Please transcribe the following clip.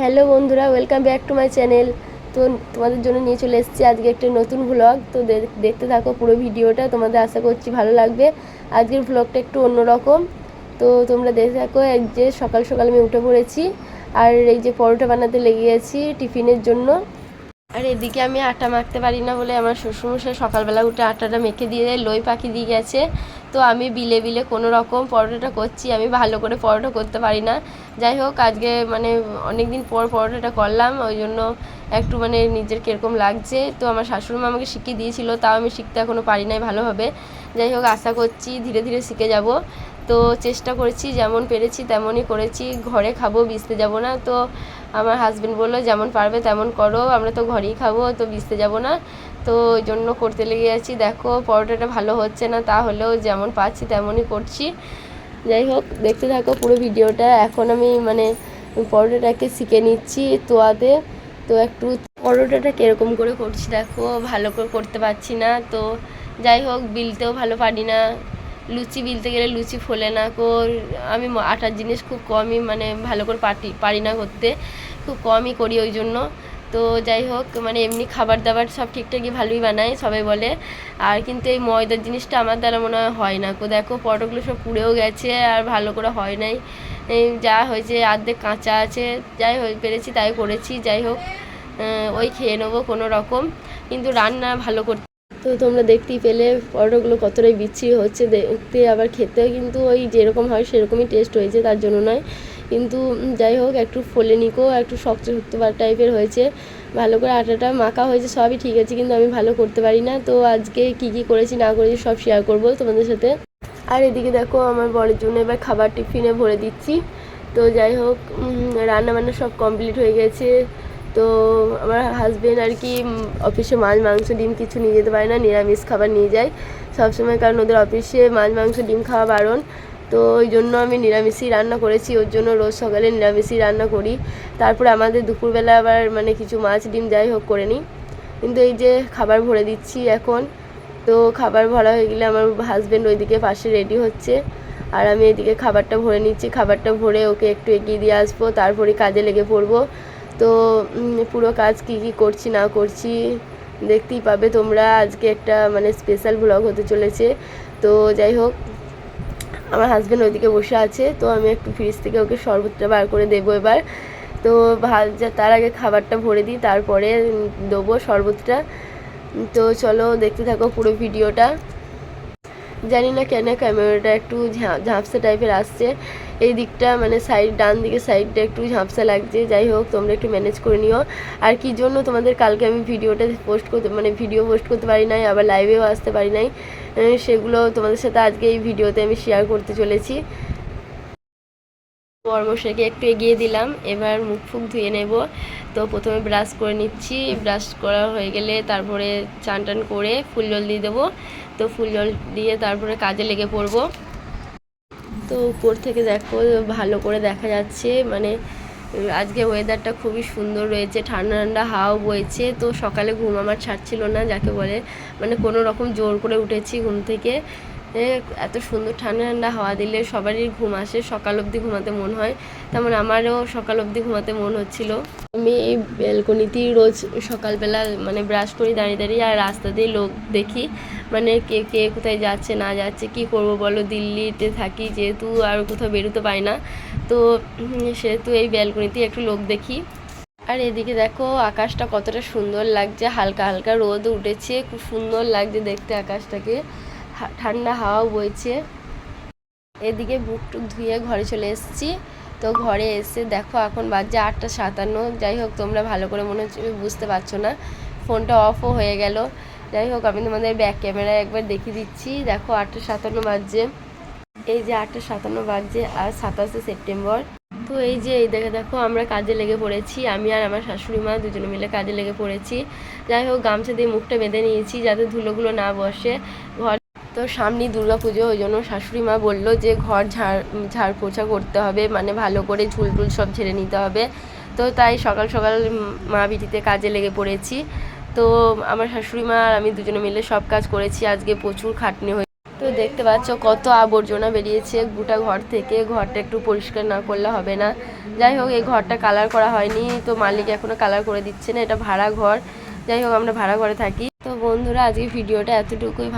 Hello বন্ধুরা welcome back to my channel তো তোমাদের জন্য নিয়ে চলে এসেছি আজকে একটা নতুন ভ্লগ তো দেখতে থাকো পুরো ভিডিওটা, তোমাদের আশা করছি ভালো লাগবে। আজকের ভ্লগটা একটু অন্যরকম। তো তোমরা দেখতে থাকো, এই যে সকাল সকাল আমি উঠে পড়েছি, আর এই যে পরোটা বানাতে লেগে গেছি টিফিনের জন্য। আর এদিকে আমি আটা মাখতে পারি না বলে আমার শ্বশুরমশাই সকালবেলা উঠে আটাটা মেখে দিয়ে দেয়, লই পাখি দিয়ে গেছে। তো আমি বিলে বিলে কোনো রকম পরোটাটা করছি, আমি ভালো করে পরোটা করতে পারি না। যাই হোক, আজকে মানে অনেক দিন পর পরোটাটা করলাম, ওই জন্য একটু মানে নিজের কীরকম লাগছে। তো আমার শাশুড়িমা আমাকে শিখিয়ে দিয়েছিল, তাও আমি শিখতে এখনও পারি নাই ভালোভাবে। যাই হোক, আশা করছি ধীরে ধীরে শিখে যাব। তো চেষ্টা করেছি, যেমন পেরেছি তেমনই করেছি। ঘরে খাব বিচতে যাব না। তো আমার হাজব্যান্ড বলল, যেমন পারবে তেমন করো, আমরা তো ঘরেই খাব, তো বিচতে যাব না। তো ওই জন্য করতে লেগে যাচ্ছি দেখো, পরোটাটা ভালো হচ্ছে না তাহলেও যেমন পাচ্ছি তেমনই করছি। যাই হোক, দেখতে থাকো পুরো ভিডিওটা। এখন আমি মানে পরোটাটাকে শিখে নিচ্ছি তোয়াতে। তো একটু পরোটাটা কীরকম করে করছি দেখো, ভালো করে করতে পারছি না। তো যাই হোক, বিলতেও ভালো পারি না। লুচি বিলতে গেলে লুচি ফোলে না কোর আমি আটার জিনিস খুব কমই মানে ভালো করে পাটি, পারি না করতে। খুব কমই করি ওই জন্য। তো যাই হোক মানে এমনি খাবার দাবার সব ঠিকঠাকই ভালোই বানাই সবাই বলে। আর কিন্তু এই ময়দার জিনিসটা আমার দ্বারা মনে হয় হয় না। দেখো, পটলগুলো সব পুড়েও গেছে আর ভালো করে হয় নাই। যা হয়েছে অর্ধেক কাঁচা আছে, যাই হোক, পেরেছি তাই করেছি, যাই হোক ওই খেয়ে নেব কোনো রকম। কিন্তু রান্না ভালো করতে তো তোমরা দেখতেই পেলে পরোটাগুলো কতটাই বিচ্ছিরি হচ্ছে। দেখতে আবার খেতেও কিন্তু ওই যেরকম হয়, সেরকমই টেস্ট হয়েছে, তার জন্য নয়। কিন্তু যাই হোক, একটু ফোলে নিকো, একটু শক্ত শক্ত টাইপের হয়েছে। ভালো করে আটাটা মাখা হয়েছে, সবই ঠিক আছে, কিন্তু আমি ভালো করতে পারি না। তো আজকে কি কি করেছি না করেছি সব শেয়ার করব তোমাদের সাথে। আর এদিকে দেখো, আমার বরের জন্য এবার খাবার টিফিনে ভরে দিচ্ছি। তো যাই হোক রান্না বান্না সব কমপ্লিট হয়ে গেছে। তো আমার হাজবেন্ড আর কি অফিসে মাছ, মাংস, ডিম কিছু নিয়ে যেতে পারে না, নিরামিষ খাবার নিয়ে যায়। সবসময় কারণ ওদের অফিসে মাছ, মাংস, ডিম খাওয়া বারণ। তো ওই জন্য আমি নিরামিষই রান্না করেছি, ওর জন্য রোজ সকালে নিরামিষই রান্না করি। তারপরে আমাদের দুপুরবেলা আবার মানে কিছু মাছ ডিম যাই হোক করে নিই। কিন্তু এই যে খাবার ভরে দিচ্ছি এখন, তো খাবার ভরা হয়ে গেলে আমার হাজব্যান্ড ওইদিকে পাশে রেডি হচ্ছে। আর আমি এদিকে খাবারটা ভরে নিচ্ছি, খাবারটা ভরে ওকে একটু এগিয়ে দিয়ে আসব, তারপরে কাজে লেগে পড়ব। তো পুরো কাজ কি কি করছি না করছি দেখতেই পাবে তোমরা। আজকে একটা মানে স্পেশাল ব্লগ হতে চলেছে। তো যাই হোক আমার হাজব্যান্ড ওইদিকে বসে আছে, তো আমি একটু ফ্রিজ থেকে ওকে শরবতটা বার করে দেবো এবার। তো ভাত তার আগে খাবারটা ভরে দিই, তারপরে দেবো শরবতটা। তো চলো দেখতে থাকো পুরো ভিডিওটা। জানি না কেন ক্যামেরাটা একটু ঝাপসা টাইপের আসছে। এই দিকটা মানে সাইড ডান দিকে সাইডটা একটু ঝাপসা লাগছে। যাই হোক, তোমরা একটু ম্যানেজ করে নিও। আর কি জন্য তোমাদের কালকে আমি ভিডিওটা পোস্ট করতে মানে ভিডিও পোস্ট করতে পারি নাই, আবার লাইভেও আসতে পারি নাই সেগুলো তোমাদের সাথে আজকে এই ভিডিওতে আমি শেয়ার করতে চলেছি। কর্মশাকে একটু এগিয়ে দিলাম, এবার মুখ ফুক ধুয়ে নেব। তো প্রথমে ব্রাশ করে নিচ্ছি। ব্রাশ করা হয়ে গেলে তারপরে চান টান করে ফুল জল দিয়ে দেবো। তো ফুল জল দিয়ে তারপরে কাজে লেগে পড়ব। তো উপর থেকে দেখো ভালো করে দেখা যাচ্ছে মানে আজকে ওয়েদারটা খুবই সুন্দর রয়েছে, ঠান্ডা ঠান্ডা হাওয়া বইছে, তো সকালে ঘুম আমার ছাড়ছিল না, যাকে বলে মানে কোনো রকম জোর করে উঠেছি ঘুম থেকে। এত সুন্দর ঠান্ডা ঠান্ডা হাওয়া দিলে সবারই ঘুম আসে, সকাল অবধি ঘুমাতে মন হয়। তেমন আমারও সকাল অবধি ঘুমাতে মন হচ্ছিল। আমি এই ব্যালকনিতেই রোজ সকালবেলা মানে ব্রাশ করি দাঁড়িয়ে দাঁড়িয়ে আর রাস্তা দিয়ে লোক দেখি। মানে কে কে কোথায় যাচ্ছে, না যাচ্ছে, কি করব বলো? দিল্লিতে থাকি, যেহেতু আর কোথাও বেরোতে পাই না। তো সেহেতু এই ব্যালকনিতেই একটু লোক দেখি। আর এদিকে দেখো আকাশটা কতটা সুন্দর লাগছে। হালকা হালকা রোদ উঠেছে। খুব সুন্দর লাগছে দেখতে আকাশটাকে। ঠান্ডা হাওয়া বইছে। এদিকে বুক টুক ধুয়ে ঘরে চলে এসেছি। তো ঘরে এসে দেখো এখন বাজে আটটা সাতান্ন। যাই হোক, তোমরা ভালো করে মনে হচ্ছে বুঝতে পারছ না। ফোনটা অফও হয়ে গেল। যাই হোক, আমি তোমাদের ব্যাক ক্যামেরায় একবার দেখিয়ে দিচ্ছি। দেখো আটটা সাতান্ন বাজছে। এই যে আটটা সাতান্ন বাজছে আর সাতাশে সেপ্টেম্বর। তো এই যে, এই দেখে দেখো আমরা কাজে লেগে পড়েছি। আমি আর আমার শাশুড়ি মা দুজনে মিলে কাজে লেগে পড়েছি। যাই হোক, গামছা দিয়ে মুখটা বেঁধে নিয়েছি যাতে ধুলোগুলো না বসে। ঘর তো সামনে পুজো ওই জন্য শাশুড়ি মা বলল যে ঘর ঝাড় ঝাড় পোছা করতে হবে মানে ভালো করে ঝুল টুল সব ঝেড়ে নিতে হবে। তো তাই সকাল সকাল মা বিটিতে কাজে লেগে পড়েছি। তো আমার শাশুড়ি মা আর আমি দুজনে মিলে সব কাজ করেছি, আজকে প্রচুর খাটনি হয়ে তো দেখতে পাচ্ছ কত আবর্জনা বেরিয়েছে গোটা ঘর থেকে, ঘরটা একটু পরিষ্কার না করলে হবে না। যাই হোক, এই ঘরটা কালার করা হয়নি, তো মালিক এখনও কালার করে দিচ্ছে না, এটা ভাড়া ঘর। যাই হোক, আমরা ভাড়া ঘরে থাকি। তো বন্ধুরা আজকে ভিডিওটা এতটুকুই।